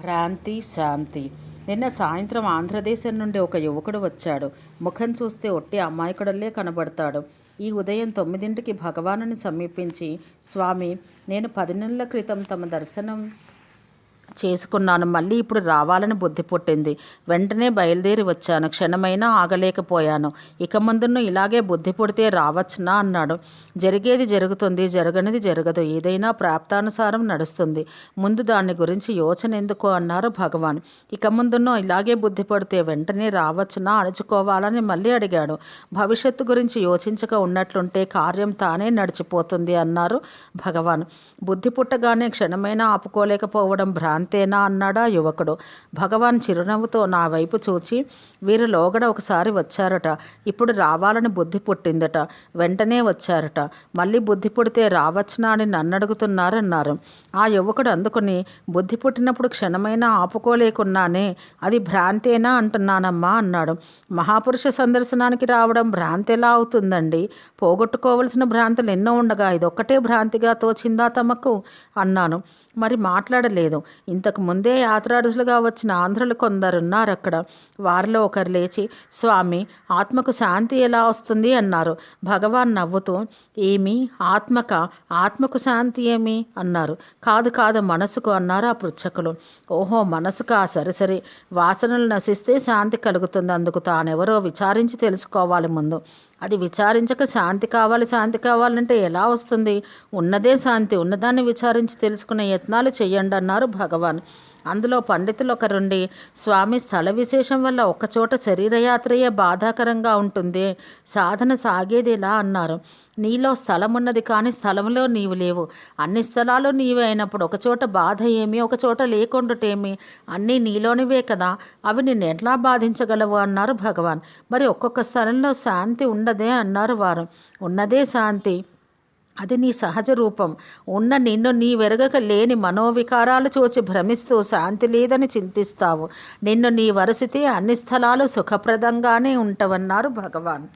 భ్రాంతి శాంతి. నిన్న సాయంత్రం ఆంధ్రదేశం నుండి ఒక యువకుడు వచ్చాడు. ముఖం చూస్తే ఒట్టి అమాయకుడల్లే కనబడతాడు. ఈ ఉదయం తొమ్మిదింటికి భగవానుని సమీపించి స్వామి నేను పది నెలల క్రితం తమ దర్శనం చేసుకున్నాను. మళ్ళీ ఇప్పుడు రావాలని బుద్ధి పుట్టింది. వెంటనే బయలుదేరి వచ్చాను. క్షణమైనా ఆగలేకపోయాను. ఇక ముందును ఇలాగే బుద్ధి పుడితే రావచ్చునా అన్నాడు. జరిగేది జరుగుతుంది. జరగనిది జరగదు. ఏదైనా ప్రాప్తానుసారం నడుస్తుంది. ముందు దాని గురించి యోచన ఎందుకు అన్నారు భగవాన్. ఇక ముందును ఇలాగే బుద్ధి పడితే వెంటనే రావచ్చునా అణుచుకోవాలని మళ్ళీ అడిగాడు. భవిష్యత్తు గురించి యోచించక ఉన్నట్లుంటే కార్యం తానే నడిచిపోతుంది అన్నారు భగవాన్. బుద్ధి పుట్టగానే క్షణమైనా ఆపుకోలేకపోవడం భ్రా అంతేనా అన్నాడా యువకుడు. భగవాన్ చిరునవ్వుతో నా వైపు చూచి వీరు లోగడ ఒకసారి వచ్చారట. ఇప్పుడు రావాలని బుద్ధి పుట్టిందట. వెంటనే వచ్చారట. మళ్ళీ బుద్ధి పుడితే రావచ్చునా అని నన్ను అడుగుతున్నారన్నారు. ఆ యువకుడు అందుకుని బుద్ధి పుట్టినప్పుడు క్షణమైనా ఆపుకోలేకున్నానే అది భ్రాంతేనా అంటున్నానమ్మా అన్నాడు. మహాపురుష సందర్శనానికి రావడం భ్రాంతి ఎలా అవుతుందండి? పోగొట్టుకోవలసిన భ్రాంతులు ఎన్నో ఉండగా ఇదొక్కటే భ్రాంతిగా తోచిందా తమకు? అన్నాను. మరి మాట్లాడలేదు. ఇంతకు ముందే యాత్రార్థులుగా వచ్చిన ఆంధ్రులు కొందరున్నారు అక్కడ. వారిలో ఒకరు లేచి స్వామి ఆత్మకు శాంతి ఎలా వస్తుంది? అన్నారు. భగవాన్ నవ్వుతూ ఏమి? ఆత్మక? ఆత్మకు శాంతి ఏమి? అన్నారు. కాదు కాదు మనసుకు అన్నారు ఆ పృచ్ఛకులు. ఓహో మనసుకా ఆ సరిసరి. వాసనలు నశిస్తే శాంతి కలుగుతుంది అందుకు తానెవరో విచారించి తెలుసుకోవాలి ముందు. అది విచారించక శాంతి కావాలి శాంతి కావాలంటే ఎలా వస్తుంది? ఉన్నదే శాంతి ఉన్నదాన్ని విచారించి తెలుసుకునే యత్నాలు చేయండి అన్నారు భగవాన్. అందులో పండితులు ఒకరుండి స్వామి స్థల విశేషం వల్ల ఒకచోట శరీరయాత్రయే బాధాకరంగా ఉంటుంది. సాధన సాగేదిలా అన్నారు. నీలో స్థలం ఉన్నది కానీ స్థలంలో నీవు లేవు. అన్ని స్థలాలు నీవే అయినప్పుడు ఒకచోట బాధ ఏమి ఒకచోట లేకుండుటేమి? అన్నీ నీలోనివే కదా. అవి నిన్ను ఎట్లా బాధించగలవు? అన్నారు భగవాన్. మరి ఒక్కొక్క స్థలంలో శాంతి ఉండదే? అన్నారు వారు. ఉన్నదే శాంతి. అది నీ సహజ రూపం. ఉన్న నిన్ను నీ వెరగక లేని మనోవికారాలు చూచి భ్రమిస్తూ శాంతి లేదని చింతిస్తావు. నిన్ను నీ వరసితే అన్ని స్థలాలు సుఖప్రదంగానే ఉంటవన్నారు భగవాన్.